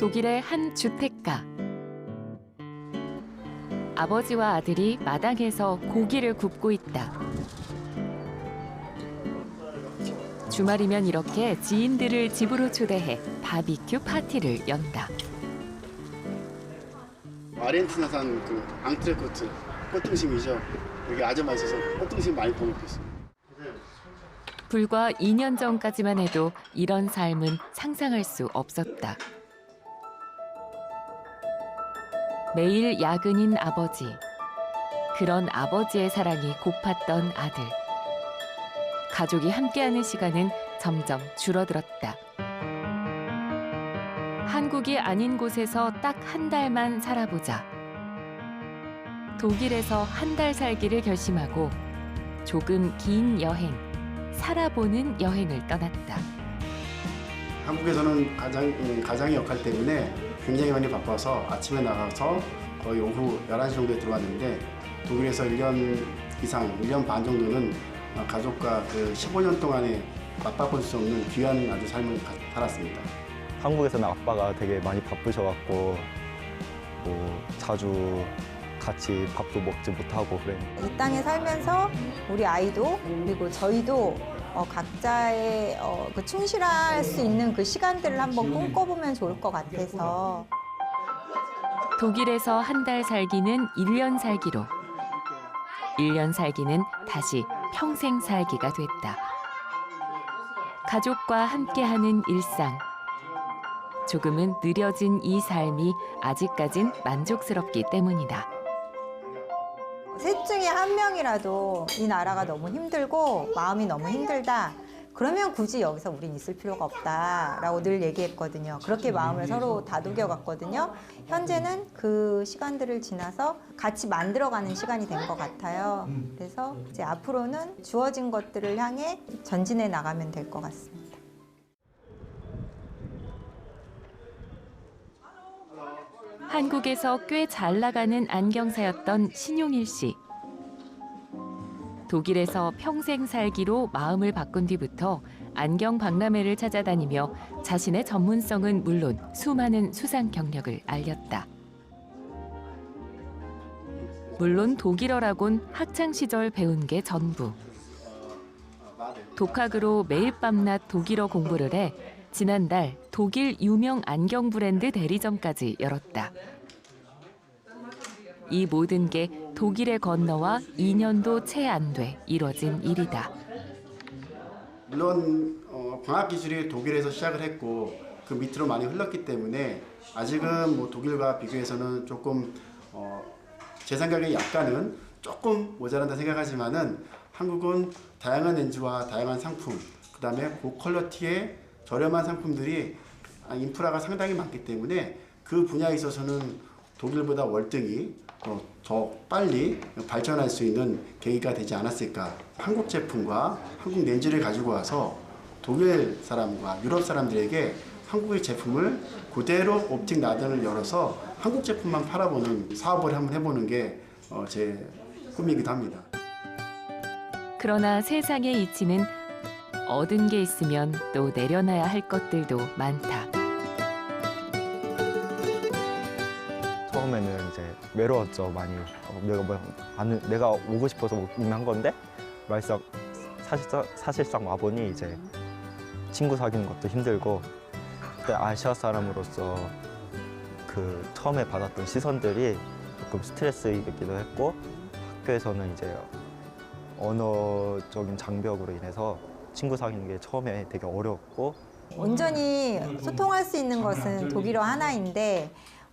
독일의 한 주택가. 아버지와 아들이 마당에서 고기를 굽고 있다. 주말이면 이렇게 지인들을 집으로 초대해 바비큐 파티를 연다. 아르헨티나산 그 앙트레코트 꽃등심이죠. 여기 아주 맛있어서 꽃등심 많이 구워먹고 있습니다. 불과 2년 전까지만 해도 이런 삶은 상상할 수 없었다. 매일 야근인 아버지. 그런 아버지의 사랑이 고팠던 아들. 가족이 함께하는 시간은 점점 줄어들었다. 한국이 아닌 곳에서 딱 한 달만 살아보자. 독일에서 한 달 살기를 결심하고 조금 긴 여행, 살아보는 여행을 떠났다. 한국에서는 가장 음, 가장의 역할 때문에 굉장히 많이 바빠서 아침에 나가서 거의 오후 11시 정도에 들어왔는데 독일에서 1년 이상, 1년 반 정도는 어, 가족과 그 15년 동안에 맞바꿀 수 없는 귀한 아주 삶을 가- 살았습니다. 한국에서는 아빠가 되게 많이 바쁘셔갖고 뭐 자주 같이 밥도 먹지 못하고 그랬는데 이 땅에 살면서 우리 아이도 그리고 저희도 어, 각자의 어, 그 충실할 수 있는 그 시간들을 한번 꿈꿔보면 좋을 것 같아서 독일에서 한 달 살기는 1년 살기로, 1년 살기는 다시 평생 살기가 됐다. 가족과 함께하는 일상. 조금은 느려진 이 삶이 아직까진 만족스럽기 때문이다. 셋 중에 한 명이라도 이 나라가 너무 힘들고 마음이 너무 힘들다. 그러면 굳이 여기서 우린 있을 필요가 없다라고 늘 얘기했거든요. 그렇게 마음을 서로 다독여 갔거든요. 현재는 그 시간들을 지나서 같이 만들어가는 시간이 된 것 같아요. 그래서 이제 앞으로는 주어진 것들을 향해 전진해 나가면 될 것 같습니다. 한국에서 꽤 잘 나가는 안경사였던 신용일 씨. 독일에서 평생 살기로 마음을 바꾼 뒤부터 안경 박람회를 찾아다니며 자신의 전문성은 물론 수많은 수상 경력을 알렸다. 물론 독일어라곤 학창 시절 배운 게 전부. 독학으로 매일 밤낮 독일어 공부를 해 지난달 독일 유명 안경 브랜드 대리점까지 열었다. 이 모든 게 독일에 건너와 2년도 채 안 돼 이뤄진 일이다. 물론 어, 광학 기술이 독일에서 시작을 했고 그 밑으로 많이 흘렀기 때문에 아직은 뭐 독일과 비교해서는 조금 어, 제 생각에 약간은 조금 모자란다 생각하지만은 한국은 다양한 렌즈와 다양한 상품 그 다음에 고퀄러티의 저렴한 상품들이 아, 인프라가 상당히 많기 때문에 그 분야에 있어서는 독일보다 월등히 어, 더 빨리 발전할 수 있는 계기가 되지 않았을까. 한국 제품과 한국 렌즈를 가지고 와서 독일 사람과 유럽 사람들에게 한국의 제품을 그대로 옵틱 나단을 열어서 한국 제품만 팔아보는 사업을 한번 해보는 게 어, 제 꿈이기도 합니다. 그러나 세상의 이치는 얻은 게 있으면 또 내려놔야 할 것들도 많다. 외로웠죠 많이. 어, 내가 뭐 안, 내가 오고 싶어서 오긴 한 건데? 말상 사실상 사실상 와보니 이제 친구 사귀는 것도 힘들고 그때 아시아 사람으로서 그 처음에 받았던 시선들이 조금 스트레스이기도 했고 학교에서는 이제 언어적인 장벽으로 인해서 친구 사귀는 게 처음에 되게 어려웠고. 온전히 소통할 수 있는 것은 독일어 하나인데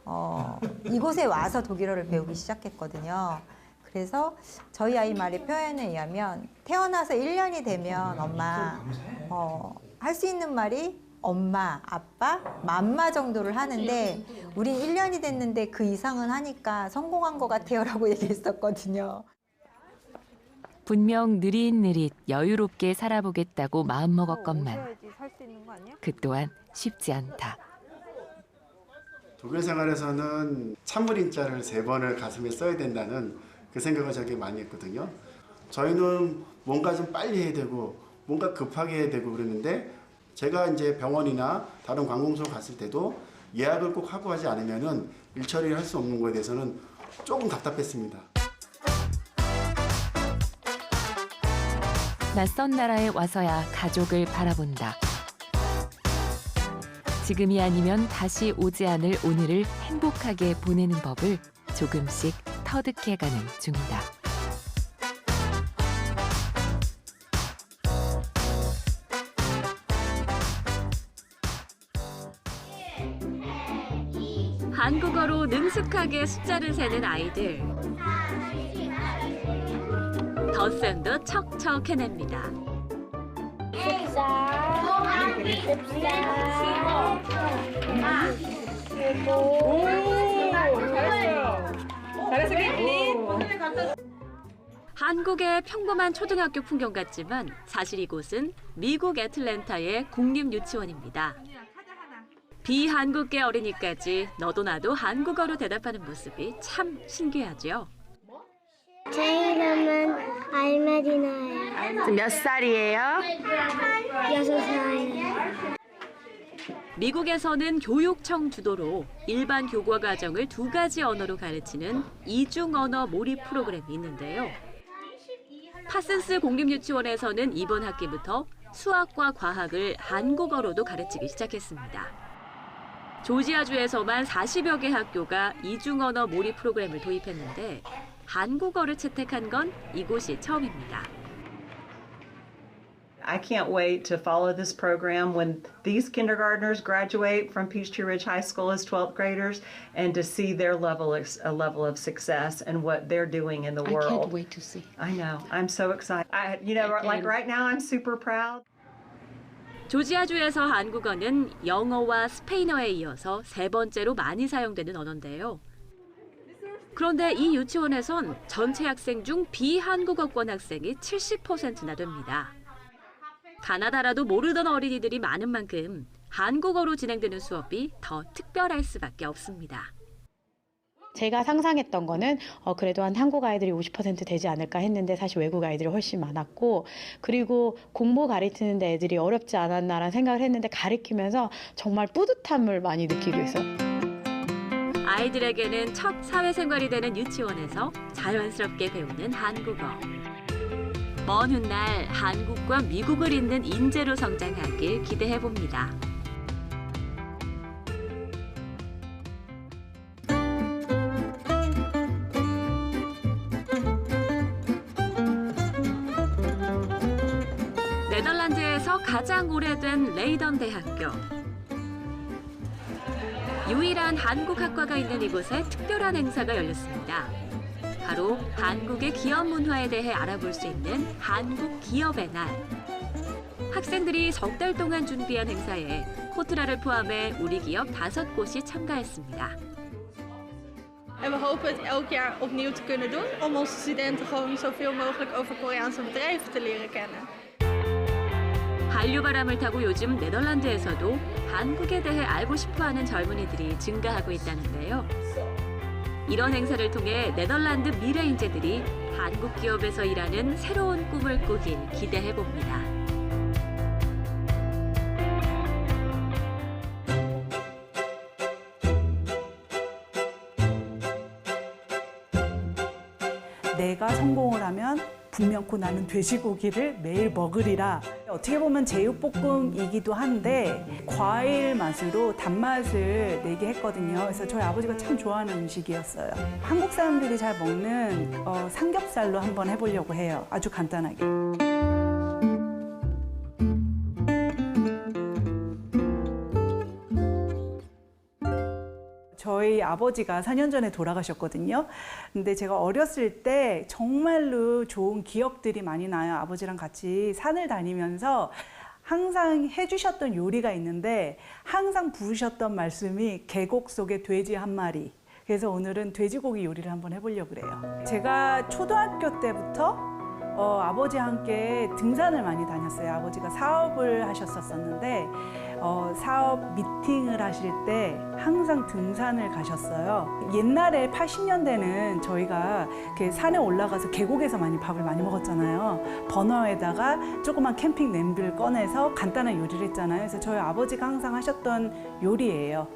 어, 이곳에 와서 독일어를 배우기 시작했거든요. 그래서 저희 아이 말의 표현에 의하면 태어나서 1년이 되면 엄마 어, 할 수 있는 말이 엄마, 아빠, 맘마 정도를 하는데 우린 1년이 됐는데 그 이상은 하니까 성공한 것 같아요라고 얘기했었거든요. 분명 느릿느릿 여유롭게 살아보겠다고 마음먹었건만 그 또한 쉽지 않다. 독일 생활에서는 참물인자를 세 번을 가슴에 써야 된다는 그 생각을 저게 많이 했거든요. 저희는 뭔가 좀 빨리 해야 되고 뭔가 급하게 해야 되고 그랬는데 제가 이제 병원이나 다른 관공서 갔을 때도 예약을 꼭 하고 하지 않으면은 일 처리를 할 수 없는 거에 대해서는 조금 답답했습니다. 낯선 나라에 와서야 가족을 바라본다. 지금이 아니면 다시 오지 않을 오늘을 행복하게 보내는 법을 조금씩 터득해가는 중이다. 한국어로 능숙하게 숫자를 세는 아이들. 덧셈도 척척 해냅니다. 한국의 평범한 초등학교 풍경 같지만 사실 이곳은 미국 애틀랜타의 국립 유치원입니다. 비한국계 어린이까지 너도 나도 한국어로 대답하는 모습이 참 신기하죠. 제 이름은 알메디나예요. 몇 살이에요? 여섯 살이에요. 미국에서는 교육청 주도로 일반 교과 과정을 두 가지 언어로 가르치는 이중 언어 몰입 프로그램이 있는데요. 파슨스 공립유치원에서는 이번 학기부터 수학과 과학을 한국어로도 가르치기 시작했습니다. 조지아주에서만 40여 개 학교가 이중 언어 몰입 프로그램을 도입했는데 한국어를 채택한 건 이곳이 처음입니다. I can't wait to follow this program when these kindergartners graduate from Peachtree Ridge High School as 12th graders and to see their level of, a level of success and what they're doing in the I world. can't wait to see. I know. I'm so excited. I, you know, like right now, I'm super proud. 조지아주에서 한국어는 영어와 스페인어에 이어서 세 번째로 많이 사용되는 언어인데요. 그런데 이 유치원에선 전체 학생 중 비한국어권 학생이 70%나 됩니다. 가나다라도 모르던 어린이들이 많은 만큼 한국어로 진행되는 수업이 더 특별할 수밖에 없습니다. 제가 상상했던 거는 어, 그래도 한 한국 아이들이 50% 되지 않을까 했는데 사실 외국 아이들이 훨씬 많았고 그리고 공부 가르치는데 애들이 어렵지 않았나라는 생각을 했는데 가르치면서 정말 뿌듯함을 많이 느끼고 있어요. 아이들에게는 첫 사회생활이 되는 유치원에서 자연스럽게 배우는 한국어. 먼 훗날 한국과 미국을 잇는 인재로 성장하길 기대해 봅니다. 네덜란드에서 가장 오래된 레이던 대학교. 유일한 한국 학과가 있는 이곳에 특별한 행사가 열렸습니다. 바로 한국의 기업 문화에 대해 알아볼 수 있는 한국 기업의 날. 학생들이 석 달 동안 준비한 행사에 코트라를 포함해 우리 기업 다섯 곳이 참가했습니다. En we hopen het elk jaar opnieuw te kunnen doen om onze studenten gewoon zoveel mogelijk over Koreaanse bedrijven te leren kennen. 한류바람을 타고 요즘 네덜란드에서도 한국에 대해 알고 싶어하는 젊은이들이 증가하고 있다는데요. 이런 행사를 통해 네덜란드 미래 인재들이 한국 기업에서 일하는 새로운 꿈을 꾸길 기대해 봅니다. 분명코 나는 돼지고기를 매일 먹으리라. 어떻게 보면 제육볶음이기도 한데 과일 맛으로 단맛을 내게 했거든요. 그래서 저희 아버지가 참 좋아하는 음식이었어요. 한국 사람들이 잘 먹는 어, 삼겹살로 한번 해보려고 해요. 아주 간단하게. 저희 아버지가 4년 전에 돌아가셨거든요. 근데 제가 어렸을 때 정말로 좋은 기억들이 많이 나요. 아버지랑 같이 산을 다니면서 항상 해주셨던 요리가 있는데 항상 부르셨던 말씀이 계곡 속에 돼지 한 마리. 그래서 오늘은 돼지고기 요리를 한번 해보려고 그래요. 제가 초등학교 때부터 어, 아버지와 함께 등산을 많이 다녔어요. 아버지가 사업을 하셨었는데 어, 사업 미팅을 하실 때 항상 등산을 가셨어요. 옛날에 80년대는 저희가 산에 올라가서 계곡에서 많이 밥을 많이 먹었잖아요. 버너에다가 조그만 캠핑 냄비를 꺼내서 간단한 요리를 했잖아요. 그래서 저희 아버지가 항상 하셨던 요리예요.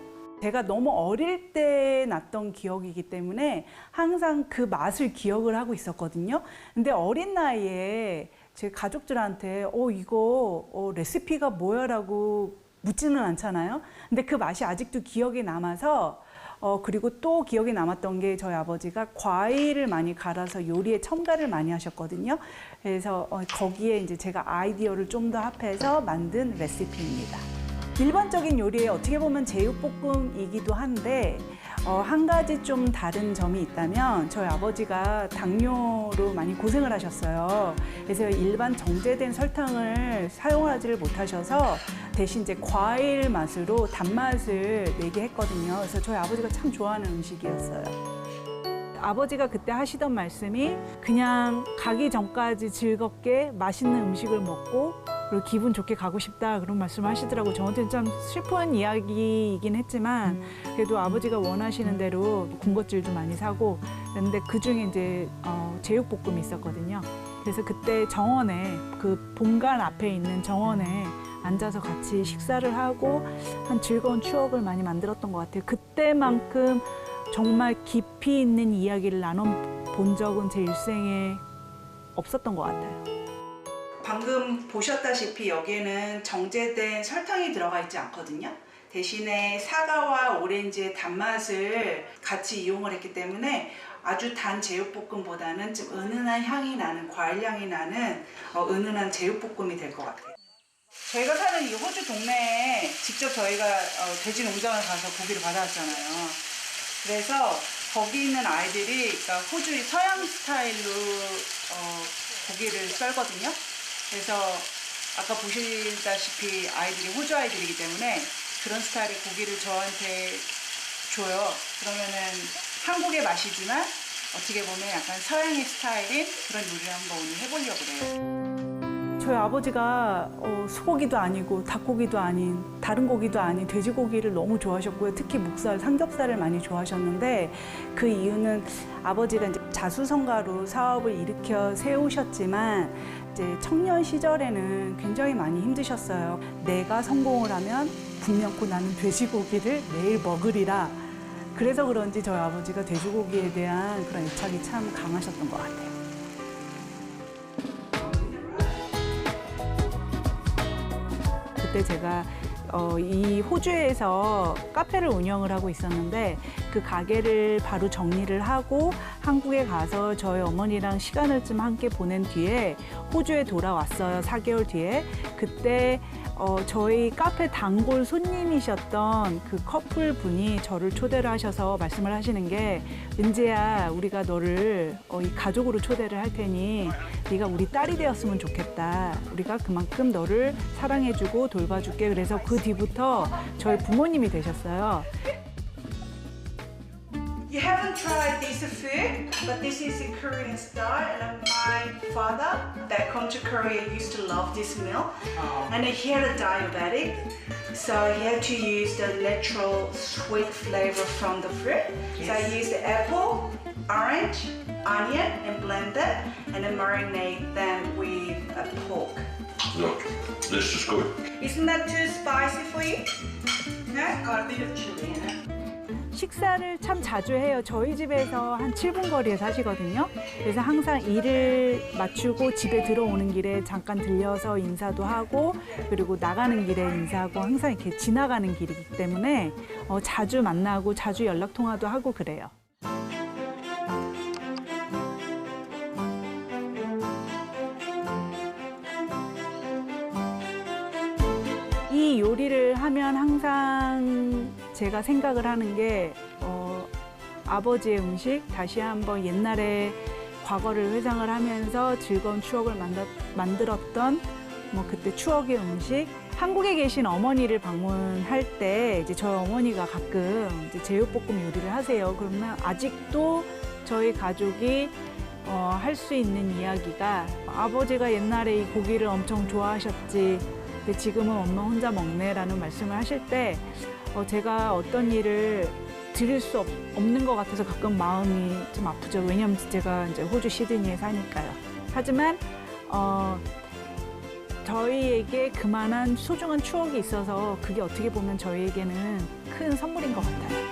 제가 너무 어릴 때 났던 기억이기 때문에 항상 그 맛을 기억을 하고 있었거든요. 근데 어린 나이에 제 가족들한테 어 이거 어, 레시피가 뭐야라고 묻지는 않잖아요. 근데 그 맛이 아직도 기억에 남아서 어 그리고 또 기억에 남았던 게 저희 아버지가 과일을 많이 갈아서 요리에 첨가를 많이 하셨거든요. 그래서 어, 거기에 이제 제가 아이디어를 좀 더 합해서 만든 레시피입니다. 일반적인 요리에 어떻게 보면 제육볶음이기도 한데 어, 한 가지 좀 다른 점이 있다면 저희 아버지가 당뇨로 많이 고생을 하셨어요. 그래서 일반 정제된 설탕을 사용하지를 못하셔서 대신 이제 과일 맛으로 단맛을 내게 했거든요. 그래서 저희 아버지가 참 좋아하는 음식이었어요. 아버지가 그때 하시던 말씀이 그냥 가기 전까지 즐겁게 맛있는 음식을 먹고 그리고 기분 좋게 가고 싶다 그런 말씀을 하시더라고요. 저한테는 참 슬픈 이야기이긴 했지만 그래도 아버지가 원하시는 대로 군것질도 많이 사고 그런데 그 중에 이제 어, 제육볶음이 있었거든요. 그래서 그때 정원에 그 본관 앞에 있는 정원에 앉아서 같이 식사를 하고 한 즐거운 추억을 많이 만들었던 것 같아요. 그때만큼 정말 깊이 있는 이야기를 나눠 본 적은 제 일생에 없었던 것 같아요. 방금 보셨다시피 여기에는 정제된 설탕이 들어가 있지 않거든요. 대신에 사과와 오렌지의 단맛을 같이 이용을 했기 때문에 아주 단 제육볶음보다는 좀 은은한 향이 나는 과일 향이 나는 어, 은은한 제육볶음이 될 것 같아요. 저희가 사는 이 호주 동네에 직접 저희가 어, 돼지 농장을 가서 고기를 받아왔잖아요. 그래서 거기 있는 아이들이 그러니까 호주의 서양 스타일로 어, 고기를 썰거든요. 그래서 아까 보시다시피 아이들이 호주 아이들이기 때문에 그런 스타일의 고기를 저한테 줘요. 그러면은 한국의 맛이지만 어떻게 보면 약간 서양의 스타일인 그런 요리를 한번 오늘 해보려고 그래요. 저희 아버지가 어, 소고기도 아니고 닭고기도 아닌 다른 고기도 아닌 돼지고기를 너무 좋아하셨고요. 특히 목살, 삼겹살을 많이 좋아하셨는데 그 이유는 아버지가 이제 자수성가로 사업을 일으켜 세우셨지만 이제 청년 시절에는 굉장히 많이 힘드셨어요. 내가 성공을 하면 분명코 나는 돼지고기를 매일 먹으리라. 그래서 그런지 저희 아버지가 돼지고기에 대한 그런 애착이 참 강하셨던 것 같아요. 그때 제가 어, 이 호주에서 카페를 운영을 하고 있었는데 그 가게를 바로 정리를 하고 한국에 가서 저희 어머니랑 시간을 좀 함께 보낸 뒤에 호주에 돌아왔어요. 4개월 뒤에. 그때 어, 저희 카페 단골 손님이셨던 그 커플 분이 저를 초대를 하셔서 말씀을 하시는 게 은재야 우리가 너를 어, 이 가족으로 초대를 할 테니 네가 우리 딸이 되었으면 좋겠다. 우리가 그만큼 너를 사랑해주고 돌봐줄게. 그래서 그 뒤부터 저희 부모님이 되셨어요. You haven't tried this food, but this is a Korean style. And my father, that come to Korea, used to love this meal. Oh. And he had a diabetic, so he had to use the natural sweet flavor from the fruit. Yes. So I used the apple, orange, onion, and blend it, and then marinate them with a pork. Look, this is good. Isn't that too spicy for you? Mm. No, got a bit of chili in it. 식사를 참 자주 해요. 저희 집에서 한 7분 거리에 사시거든요. 그래서 항상 일을 마치고 집에 들어오는 길에 잠깐 들려서 인사도 하고 그리고 나가는 길에 인사하고 항상 이렇게 지나가는 길이기 때문에 어, 자주 만나고 자주 연락 통화도 하고 그래요. 이 요리를 하면 항상 제가 생각을 하는 게 어, 아버지의 음식 다시 한번 옛날에 과거를 회상을 하면서 즐거운 추억을 만들, 만들었던 뭐 그때 추억의 음식 한국에 계신 어머니를 방문할 때 이제 저희 어머니가 가끔 이제 제육볶음 요리를 하세요. 그러면 아직도 저희 가족이 어, 할 수 있는 이야기가 아버지가 옛날에 이 고기를 엄청 좋아하셨지. 근데 지금은 엄마 혼자 먹네라는 말씀을 하실 때 어, 제가 어떤 일을 드릴 수 없, 없는 것 같아서 가끔 마음이 좀 아프죠. 왜냐하면 제가 이제 호주 시드니에 사니까요. 하지만 어, 저희에게 그만한 소중한 추억이 있어서 그게 어떻게 보면 저희에게는 큰 선물인 것 같아요.